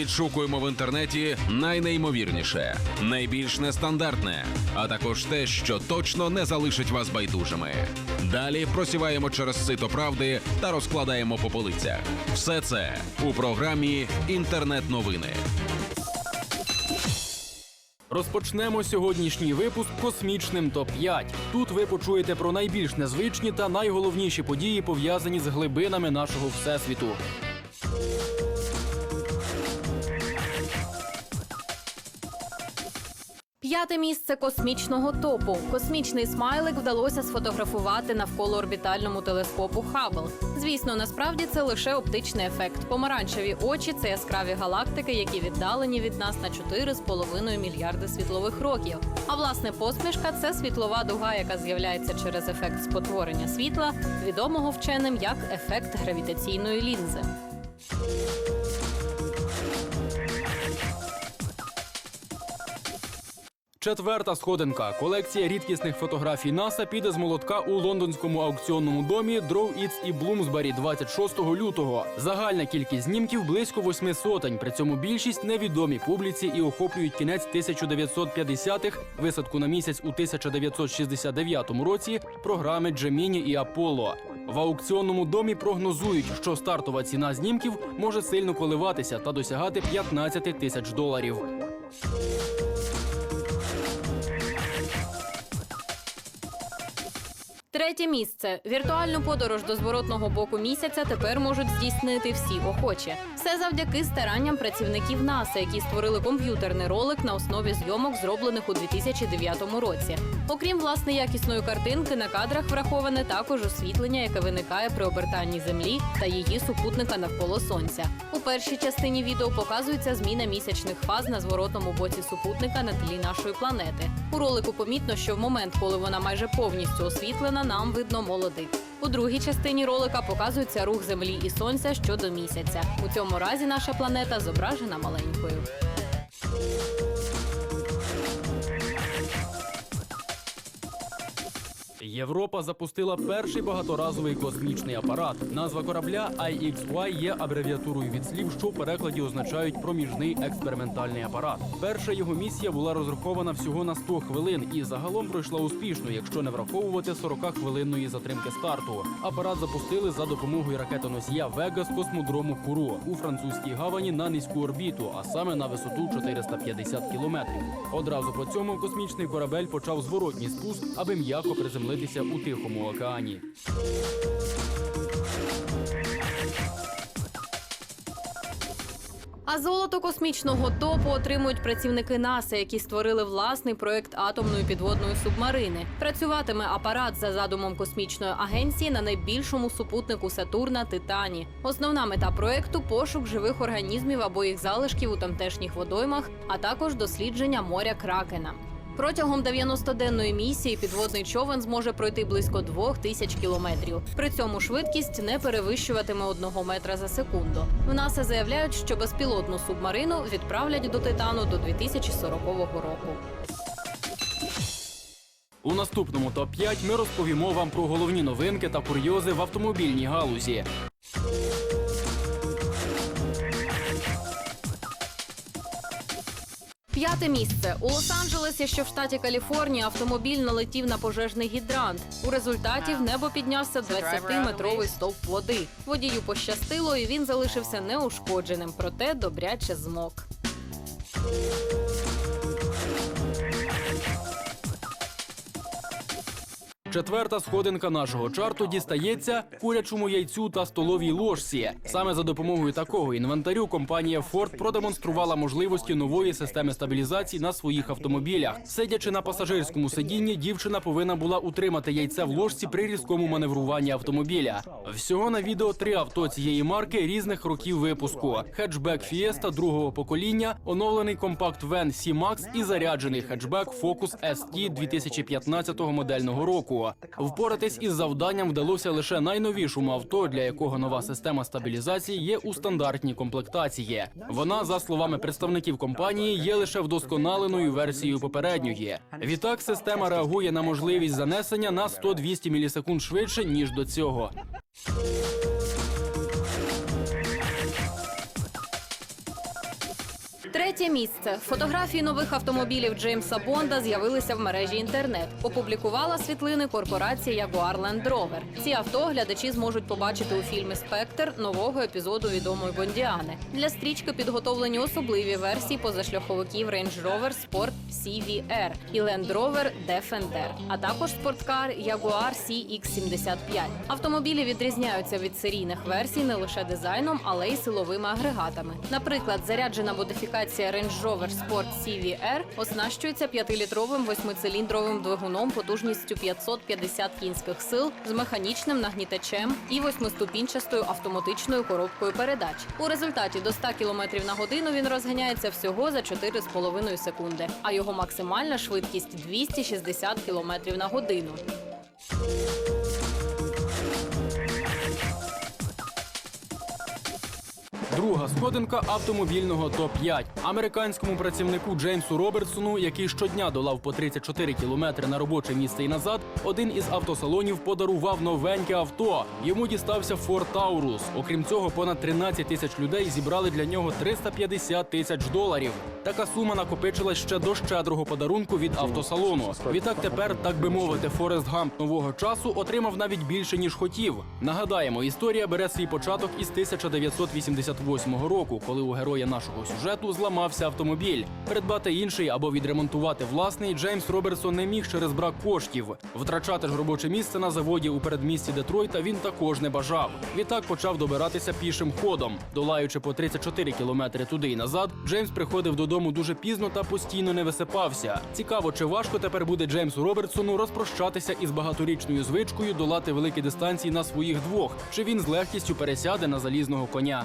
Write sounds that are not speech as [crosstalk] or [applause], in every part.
відшукуємо в інтернеті найнеймовірніше, найбільш нестандартне, а також те, що точно не залишить вас байдужими. Далі просіваємо через сито правди та розкладаємо по полицях. Все це у програмі Інтернет-новини. Розпочнемо сьогоднішній випуск космічним топ 5 Тут ви почуєте про найбільш незвичні та найголовніші події, пов'язані з глибинами нашого всесвіту. П'яте місце космічного топу. Космічний смайлик вдалося сфотографувати навколо орбітальному телескопу Хаббл. Звісно, насправді це лише оптичний ефект. Помаранчеві очі це яскраві галактики, які віддалені від нас на 4,5 мільярди світлових років. А власне посмішка це світлова дуга, яка з'являється через ефект спотворення світла, відомого вченим як ефект гравітаційної лінзи. Четверта сходинка. Колекція рідкісних фотографій НАСА піде з молотка у лондонському аукціонному домі Draw It's і Блумсбері 26 лютого. Загальна кількість знімків близько восьми сотень. При цьому більшість невідомі публіці і охоплюють кінець 1950-х, висадку на місяць у 1969 році, програми Джеміні і Аполло. В аукціонному домі прогнозують, що стартова ціна знімків може сильно коливатися та досягати 15 тисяч доларів. Третє місце. Віртуальну подорож до зворотного боку місяця тепер можуть здійснити всі охочі. Все завдяки старанням працівників НАСА, які створили комп'ютерний ролик на основі зйомок, зроблених у 2009 році. Окрім власне якісної картинки, на кадрах враховане також освітлення, яке виникає при обертанні Землі та її супутника навколо сонця. У першій частині відео показується зміна місячних фаз на зворотному боці супутника на тлі нашої планети. У ролику помітно, що в момент, коли вона майже повністю освітлена, нам видно молодик. У другій частині ролика показується рух Землі і Сонця щодо місяця. У цьому разі наша планета зображена маленькою. Європа запустила перший багаторазовий космічний апарат. Назва корабля IXY є абревіатурою від слів, що в перекладі означають проміжний експериментальний апарат. Перша його місія була розрахована всього на 100 хвилин і загалом пройшла успішно, якщо не враховувати 40-хвилинної затримки старту. Апарат запустили за допомогою ракетоносія Вега з космодрому Куро у французькій гавані на низьку орбіту, а саме на висоту 450 кілометрів. Одразу по цьому космічний корабель почав зворотній спуск, аби м'яко приземлитися у Тихому океані. А золото космічного топу отримують працівники НАСА, які створили власний проект атомної підводної субмарини. Працюватиме апарат за задумом космічної агенції на найбільшому супутнику Сатурна Титані. Основна мета проекту пошук живих організмів або їх залишків у тамтешніх водоймах, а також дослідження моря Кракена. Протягом 90-денної місії підводний човен зможе пройти близько двох тисяч кілометрів. При цьому швидкість не перевищуватиме одного метра за секунду. В НАСА заявляють, що безпілотну субмарину відправлять до Титану до 2040 року. У наступному топ 5 ми розповімо вам про головні новинки та курйози в автомобільній галузі. П'яте місце у Лос-Анджелесі, що в штаті Каліфорнія, автомобіль налетів на пожежний гідрант. У результаті в небо піднявся 20-метровий стовп води. Водію пощастило, і він залишився неушкодженим, проте добряче змок. Четверта сходинка нашого чарту дістається курячому яйцю та столовій ложці. Саме за допомогою такого інвентарю компанія Ford продемонструвала можливості нової системи стабілізації на своїх автомобілях. Сидячи на пасажирському сидінні, дівчина повинна була утримати яйце в ложці при різкому маневруванні автомобіля. Всього на відео три авто цієї марки різних років випуску: хетчбек Fiesta другого покоління, оновлений компакт Вен C-Max і заряджений хетчбек Focus ST 2015 модельного року. Впоратись із завданням вдалося лише найновішому авто, для якого нова система стабілізації є у стандартній комплектації. Вона, за словами представників компанії, є лише вдосконаленою версією попередньої. Відтак система реагує на можливість занесення на 100-200 мілісекунд швидше ніж до цього. Третє місце. Фотографії нових автомобілів Джеймса Бонда з'явилися в мережі інтернет. Опублікувала світлини корпорація Jaguar Land Rover. Ці авто глядачі зможуть побачити у фільмі Спектр нового епізоду відомої Бондіани. Для стрічки підготовлені особливі версії позашляховиків Range Rover Sport CVR і Land Rover Defender, а також спорткар Jaguar CX-75. Автомобілі відрізняються від серійних версій не лише дизайном, але й силовими агрегатами. Наприклад, заряджена модифікація Range Rover Sport CVR оснащується 5-літровим восьмициліндровим двигуном потужністю 550 кінських сил з механічним нагнітачем і восьмиступінчастою автоматичною коробкою передач. У результаті до 100 км на годину він розганяється всього за 4,5 секунди, а його максимальна швидкість 260 км на годину. Друга сходинка автомобільного топ-5. Американському працівнику Джеймсу Робертсону, який щодня долав по 34 кілометри на робоче місце і назад, один із автосалонів подарував новеньке авто. Йому дістався Ford Taurus. Окрім цього, понад 13 тисяч людей зібрали для нього 350 тисяч доларів. Така сума накопичилась ще до щедрого подарунку від автосалону. Відтак тепер, так би мовити, Форест Гамп нового часу отримав навіть більше ніж хотів. Нагадаємо, історія бере свій початок із 1988 року, коли у героя нашого сюжету зламався автомобіль. Придбати інший або відремонтувати власний Джеймс Робертсон не міг через брак коштів. Втрачати ж робоче місце на заводі у передмісті Детройта він також не бажав. Відтак почав добиратися пішим ходом. Долаючи по 34 кілометри туди і назад, Джеймс приходив додому дуже пізно та постійно не висипався. Цікаво, чи важко тепер буде Джеймсу Робертсону розпрощатися із багаторічною звичкою долати великі дистанції на своїх двох, чи він з легкістю пересяде на залізного коня.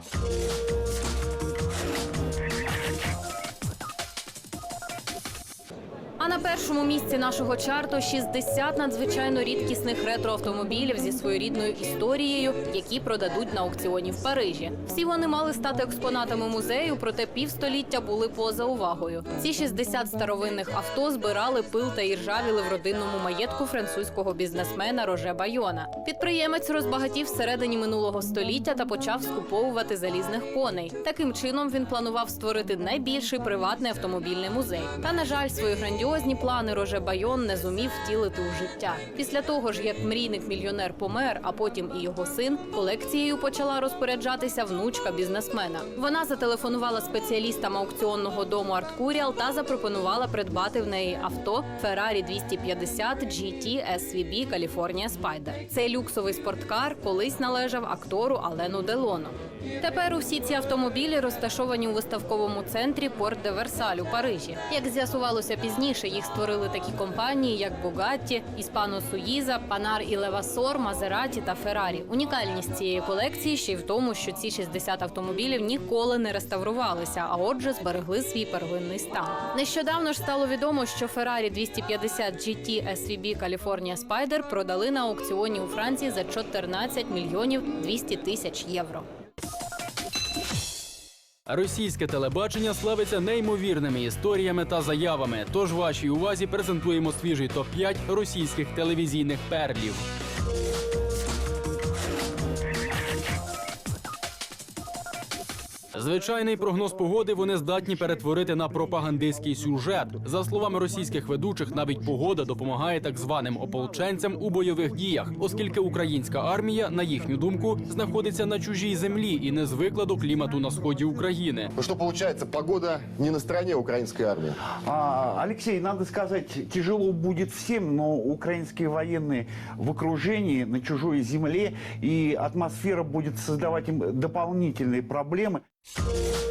Música На першому місці нашого чарту 60 надзвичайно рідкісних ретроавтомобілів зі своєрідною історією, які продадуть на аукціоні в Парижі. Всі вони мали стати експонатами музею, проте півстоліття були поза увагою. Ці 60 старовинних авто збирали пил та іржавіли в родинному маєтку французького бізнесмена Роже Байона. Підприємець розбагатів всередині минулого століття та почав скуповувати залізних коней. Таким чином він планував створити найбільший приватний автомобільний музей. Та на жаль, свої грандіозні плани Роже Байон не зумів втілити у життя. Після того ж, як мрійник мільйонер помер, а потім і його син, колекцією почала розпоряджатися внучка бізнесмена. Вона зателефонувала спеціалістам аукціонного дому Арткуріал та запропонувала придбати в неї авто Ferrari 250 GT SVB California Spider. Цей люксовий спорткар колись належав актору Алену Делону. Тепер усі ці автомобілі розташовані у виставковому центрі Порт де Версаль у Парижі. Як з'ясувалося пізніше, їх створили такі компанії, як Bugatti, Іспано Суїза, Панар і Левасор, Мазераті та Феррарі. Унікальність цієї колекції ще й в тому, що ці 60 автомобілів ніколи не реставрувалися, а отже, зберегли свій первинний стан. Нещодавно ж стало відомо, що Ferrari 250 GT SVB California Spider продали на аукціоні у Франції за 14 мільйонів 200 тисяч євро. Російське телебачення славиться неймовірними історіями та заявами. Тож вашій увазі презентуємо свіжий топ 5 російських телевізійних перлів. Звичайний прогноз погоди вони здатні перетворити на пропагандистський сюжет. За словами російських ведучих, навіть погода допомагає так званим ополченцям у бойових діях, оскільки українська армія, на їхню думку, знаходиться на чужій землі і не звикла до клімату на сході України. Ну что получается, погода не на стороне украинской армии. А, Алексей, надо сказать, тяжело будет всем, но украинские военные в окружении на чужой земле, и атмосфера будет создавать им дополнительные проблемы. Thank you.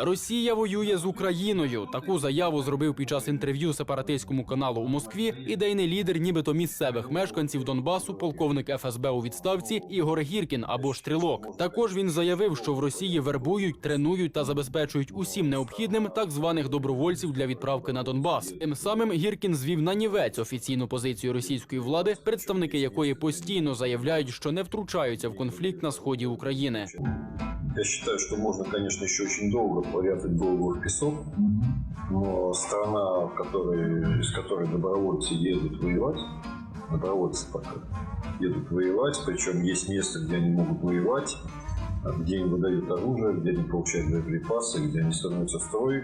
Росія воює з Україною. Таку заяву зробив під час інтерв'ю сепаратистському каналу у Москві ідейний лідер, нібито місцевих мешканців Донбасу, полковник ФСБ у відставці Ігор Гіркін або Стрілок. Також він заявив, що в Росії вербують, тренують та забезпечують усім необхідним так званих добровольців для відправки на Донбас. Тим самим Гіркін звів на нівець офіційну позицію російської влади, представники якої постійно заявляють, що не втручаються в конфлікт на сході України. Я считаю, что можно, конечно, еще очень долго прятать голову в песок, но страна, в которой, из которой добровольцы едут воевать, добровольцы пока едут воевать, причем есть место, где они могут воевать, где им выдают оружие, где они получают боеприпасы, где они становятся в строй.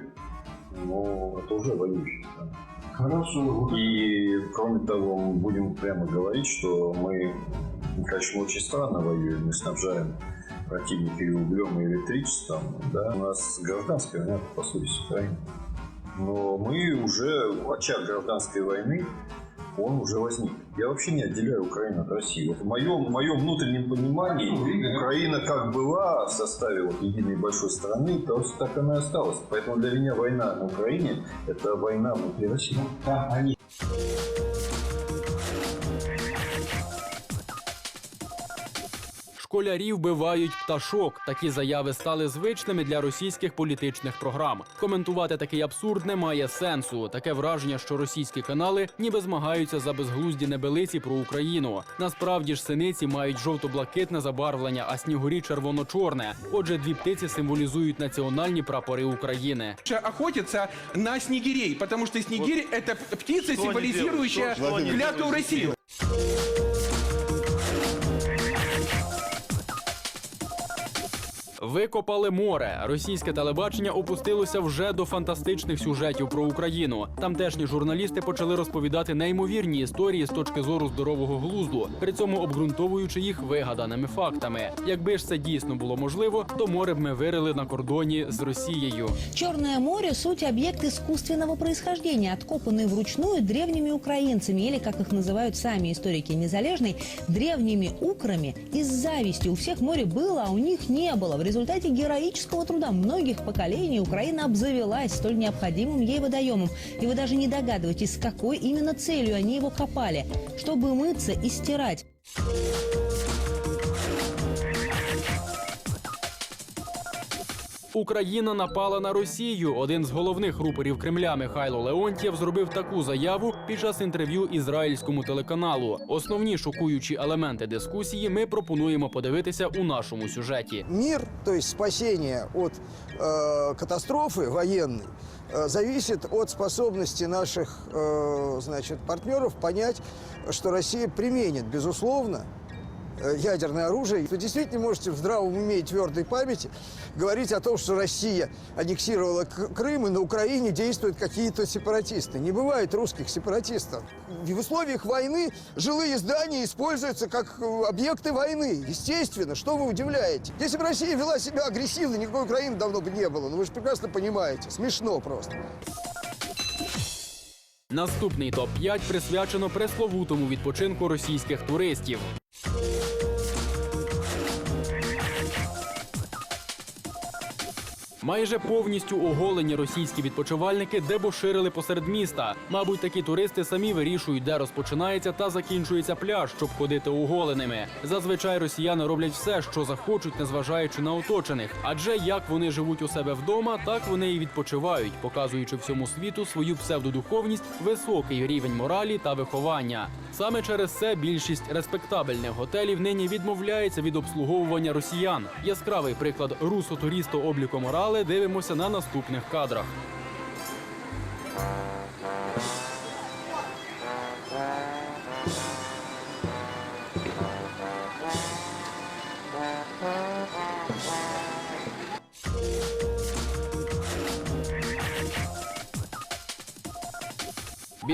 Но это уже воюющие. страны. Хорошо. И, кроме того, мы будем прямо говорить, что мы, конечно, очень странно воюем. Мы снабжаем противника и углем, и электричеством. Да? У нас гражданская война, по сути, с Украиной. Но мы уже, очаг гражданской войны, он уже возник. Я вообще не отделяю Украину от России. Вот в моем, в моем внутреннем понимании Украина как была в составе вот единой большой страны, то так она и осталась. Поэтому для меня война на Украине – это война внутри России. Да, они Школярів бивають пташок. Такі заяви стали звичними для російських політичних програм. Коментувати такий абсурд не має сенсу. Таке враження, що російські канали ніби змагаються за безглузді небелиці про Україну. Насправді ж синиці мають жовто-блакитне забарвлення, а снігурі червоно-чорне. Отже, дві птиці символізують національні прапори України. охотятся на снегирей, потому что снегирь это птица, символизирующая клятву России. Викопали море. Російське телебачення опустилося вже до фантастичних сюжетів про Україну. Тамтешні журналісти почали розповідати неймовірні історії з точки зору здорового глузду, при цьому обґрунтовуючи їх вигаданими фактами. Якби ж це дійсно було можливо, то море б ми вирили на кордоні з Росією. Черное море – суть объект искусственного происхождения, откопанный вручную древними украинцами, или, как их называют сами историки Незалежной, древними украми. Из зависти у всех море было, а у них не было. В Результате героического труда многих поколений Украина обзавелась столь необходимым ей водоемом. И вы даже не догадываетесь, с какой именно целью они его копали. Чтобы мыться и стирать. Україна напала на Росію. Один з головних рупорів Кремля Михайло Леонтьєв зробив таку заяву під час інтерв'ю ізраїльському телеканалу. Основні шокуючі елементи дискусії ми пропонуємо подивитися у нашому сюжеті. Мир, то есть спасение от э, катастрофы военной, э, зависит от способности наших э, значит, партнеров понять, что Россия применит, безусловно, э, ядерное оружие. Вы действительно можете в здравом уме и твердой памяти говорить о том, что Россия аннексировала К- Крым, и на Украине действуют какие-то сепаратисты. Не бывает русских сепаратистов. В условиях войны жилые здания используются как э, объекты войны. Естественно, что вы удивляете? Если бы Россия вела себя агрессивно, никакой Украины давно бы не было. Ну вы же прекрасно понимаете. Смешно просто. Наступний топ 5 присвячено пресловутому відпочинку російських туристів. Майже повністю оголені російські відпочивальники дебоширили посеред міста. Мабуть, такі туристи самі вирішують, де розпочинається та закінчується пляж, щоб ходити оголеними. Зазвичай росіяни роблять все, що захочуть, незважаючи на оточених. Адже як вони живуть у себе вдома, так вони і відпочивають, показуючи всьому світу свою псевдодуховність, високий рівень моралі та виховання. Саме через це більшість респектабельних готелів нині відмовляється від обслуговування росіян. Яскравий приклад русо-туристо обліку морали дивимося на наступних кадрах.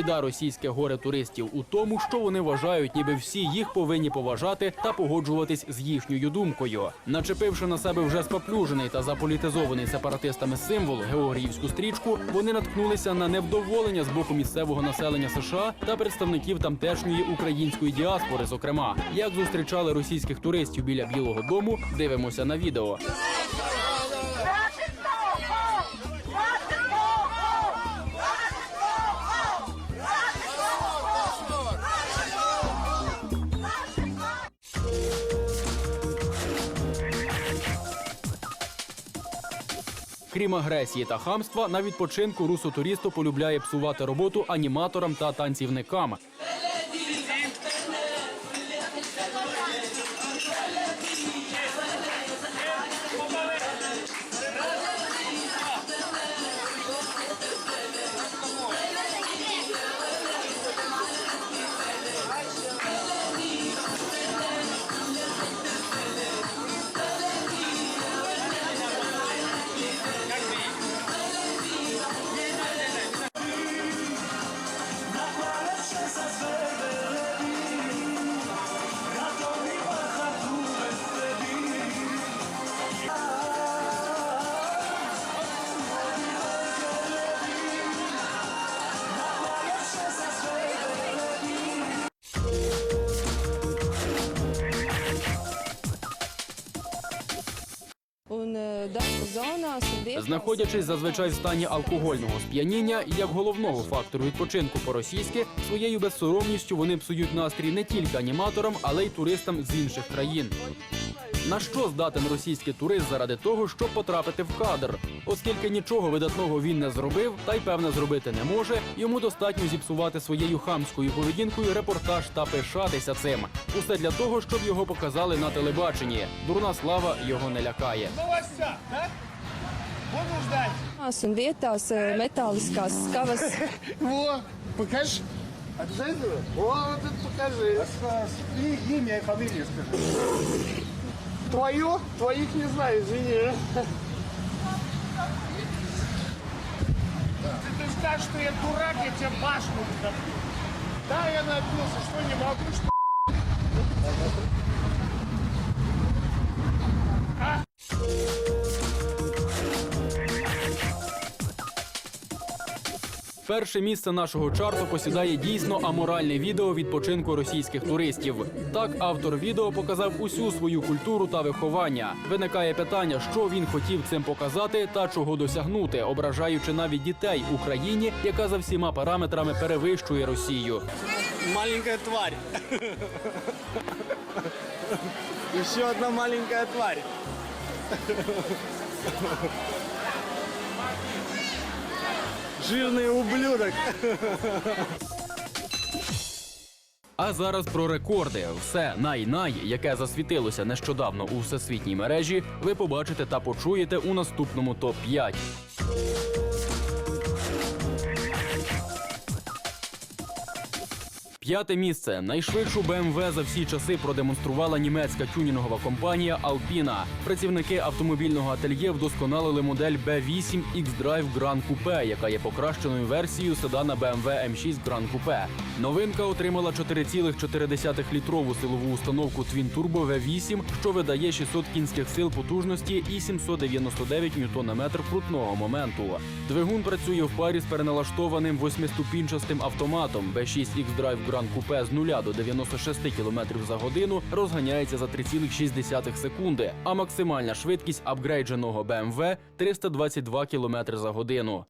Біда російське горе туристів у тому, що вони вважають, ніби всі їх повинні поважати та погоджуватись з їхньою думкою. Начепивши на себе вже споплюжений та заполітизований сепаратистами символ георгіївську стрічку, вони наткнулися на невдоволення з боку місцевого населення США та представників тамтешньої української діаспори. Зокрема, як зустрічали російських туристів біля Білого Дому, дивимося на відео. Крім агресії та хамства, на відпочинку русо-туристу полюбляє псувати роботу аніматорам та танцівникам. Знаходячись зазвичай в стані алкогольного сп'яніння, як головного фактору відпочинку по-російськи, своєю безсоромністю вони псують настрій не тільки аніматорам, але й туристам з інших країн. На що здатен російський турист заради того, щоб потрапити в кадр? Оскільки нічого видатного він не зробив, та й певне зробити не може, йому достатньо зіпсувати своєю хамською поведінкою репортаж та пишатися цим. Усе для того, щоб його показали на телебаченні. Дурна слава його не лякає. Un vietās eh, metāliskās skavas [laughs] Во, покажи. Обязательно? О, вот это покажи. И имя и фамилию скажи. Твое? Твоих не знаю, извини. Ты скажешь, что я дурак, я тебе башню. Да, я напился, что не могу, что Перше місце нашого чарту посідає дійсно аморальне відео відпочинку російських туристів. Так автор відео показав усю свою культуру та виховання. Виникає питання, що він хотів цим показати та чого досягнути, ображаючи навіть дітей Україні, яка за всіма параметрами перевищує Росію. Маленькая тварь. Еще одна маленькая тварь. Жирный ублюдок. А зараз про рекорди. Все най-най, яке засвітилося нещодавно у всесвітній мережі, ви побачите та почуєте у наступному топ 5 П'яте місце. Найшвидшу БМВ за всі часи продемонструвала німецька тюнінгова компанія Alpina. Працівники автомобільного ательє вдосконалили модель B8 X-Drive Grand Coupe, яка є покращеною версією седана BMW M6 Grand Coupe. Новинка отримала 4,4-літрову силову установку Twin Turbo V8, що видає 600 кінських сил потужності і 799 ньютона-метр крутного моменту. Двигун працює в парі з переналаштованим восьмиступінчастим автоматом. B6 X-Drive Grand Coupe з 0 до 96 км за годину розганяється за 3,6 секунди, а максимальна швидкість апгрейдженого BMW – 322 км за годину.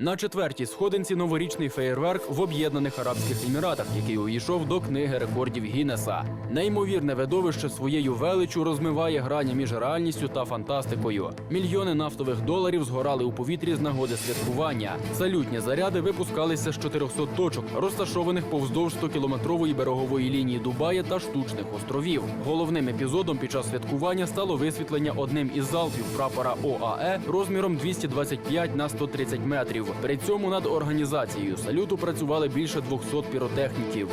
На четвертій сходинці новорічний феєрверк в Об'єднаних Арабських Еміратах, який увійшов до книги рекордів Гіннеса. Неймовірне видовище своєю величчю розмиває грані між реальністю та фантастикою. Мільйони нафтових доларів згорали у повітрі з нагоди святкування. Салютні заряди випускалися з 400 точок, розташованих повздовж 100-кілометрової берегової лінії Дубая та штучних островів. Головним епізодом під час святкування стало висвітлення одним із залпів прапора ОАЕ розміром 225 на 130 метрів. При цьому над організацією салюту працювали більше 200 піротехніків.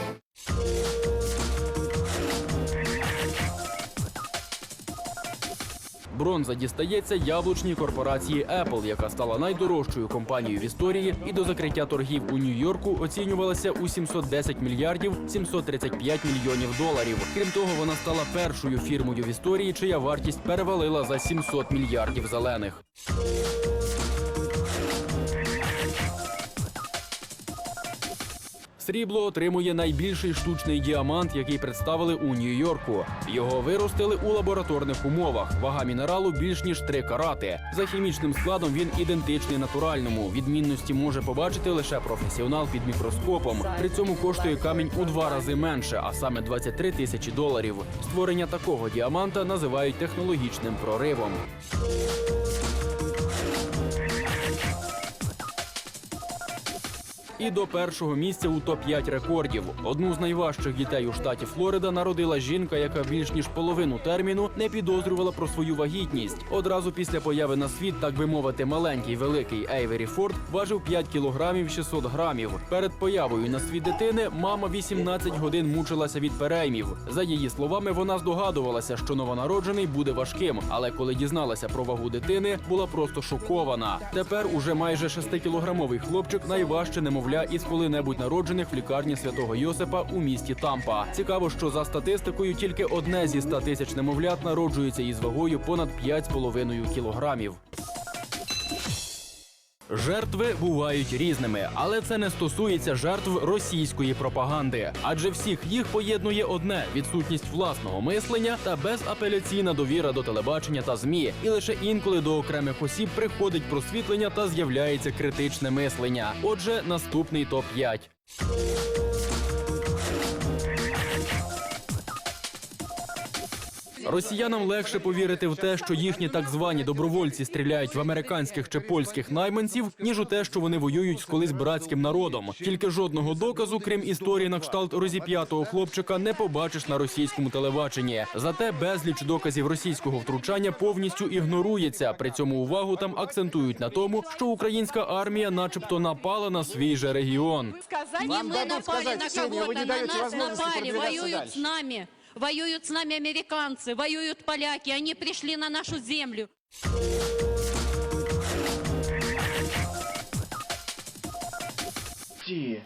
Бронза дістається яблучній корпорації Apple, яка стала найдорожчою компанією в історії і до закриття торгів у Нью-Йорку оцінювалася у 710 мільярдів 735 мільйонів доларів. Крім того, вона стала першою фірмою в історії, чия вартість перевалила за 700 мільярдів зелених. Срібло отримує найбільший штучний діамант, який представили у Нью-Йорку. Його виростили у лабораторних умовах. Вага мінералу більш ніж 3 карати. За хімічним складом він ідентичний натуральному. Відмінності може побачити лише професіонал під мікроскопом. При цьому коштує камінь у два рази менше, а саме 23 тисячі доларів. Створення такого діаманта називають технологічним проривом. І до першого місця у топ-5 рекордів. Одну з найважчих дітей у штаті Флорида народила жінка, яка більш ніж половину терміну не підозрювала про свою вагітність. Одразу після появи на світ, так би мовити, маленький великий Ейвері Форд важив 5 кілограмів 600 грамів. Перед появою на світ дитини мама 18 годин мучилася від переймів. За її словами, вона здогадувалася, що новонароджений буде важким, але коли дізналася про вагу дитини, була просто шокована. Тепер уже майже 6-кілограмовий хлопчик найважче немовля із коли-небудь народжених в лікарні святого Йосипа у місті Тампа. Цікаво, що за статистикою тільки одне зі 100 тисяч немовлят народжується із вагою понад 5,5 кілограмів. Жертви бувають різними, але це не стосується жертв російської пропаганди, адже всіх їх поєднує одне відсутність власного мислення та безапеляційна довіра до телебачення та змі. І лише інколи до окремих осіб приходить просвітлення та з'являється критичне мислення. Отже, наступний топ 5 Росіянам легше повірити в те, що їхні так звані добровольці стріляють в американських чи польських найманців, ніж у те, що вони воюють з колись братським народом. Тільки жодного доказу, крім історії на кшталт розіп'ятого хлопчика, не побачиш на російському телебаченні. Зате безліч доказів російського втручання повністю ігнорується. При цьому увагу там акцентують на тому, що українська армія, начебто, напала на свій же регіон. Не мы напали на кого-то, на нас напали, воюют с нами. Воюют с нами американцы, воюют поляки, они пришли на нашу землю.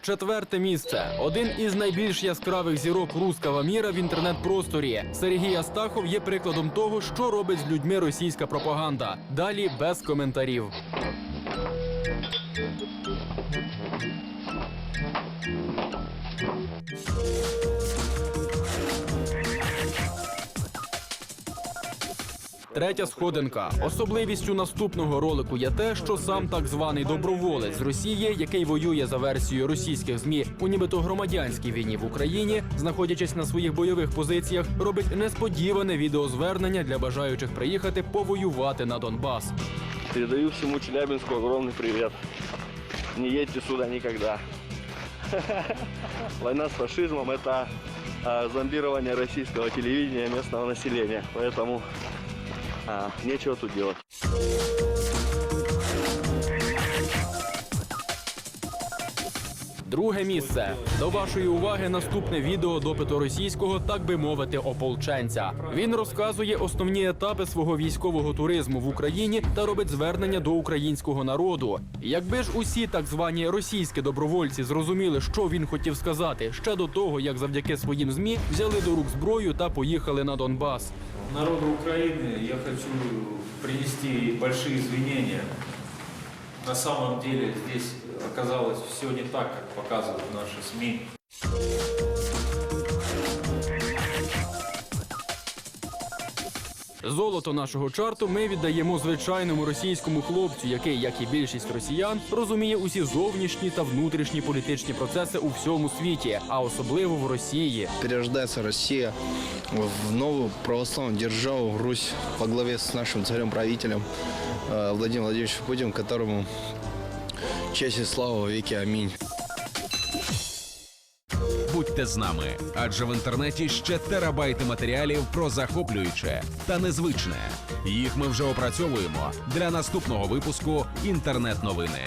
Четверте місце. Один із найбільш яскравих зірок руского міра в інтернет-просторі. Сергій Астахов є прикладом того, що робить з людьми російська пропаганда. Далі без коментарів. Третя сходинка. Особливістю наступного ролику є те, що сам так званий доброволець з Росії, який воює за версією російських змі у нібито громадянській війні в Україні, знаходячись на своїх бойових позиціях, робить несподіване відеозвернення для бажаючих приїхати повоювати на Донбас. Передаю всему Челябинску огромный привет. Не едьте сюда никогда. [laughs] Война с фашизмом – это а, зомбирование российского телевидения и местного населения. Поэтому а, нечего тут делать. Друге місце. До вашої уваги наступне відео допиту російського, так би мовити, ополченця. Він розказує основні етапи свого військового туризму в Україні та робить звернення до українського народу. Якби ж усі так звані російські добровольці зрозуміли, що він хотів сказати ще до того, як завдяки своїм змі взяли до рук зброю та поїхали на Донбас. Народу Украины я хочу принести большие извинения. На самом деле здесь оказалось все не так, как показывают наши СМИ. Золото нашого чарту ми віддаємо звичайному російському хлопцю, який, як і більшість росіян, розуміє усі зовнішні та внутрішні політичні процеси у всьому світі, а особливо в Росії. Перерождается Россия в новую православную державу, Русь во главе с нашим царем-правителем э, Владимиром Владимировичем Путиным, которому честь і слава віки, амінь. Будьте з нами, адже в інтернеті ще терабайти матеріалів про захоплююче та незвичне. Їх ми вже опрацьовуємо для наступного випуску інтернет-новини.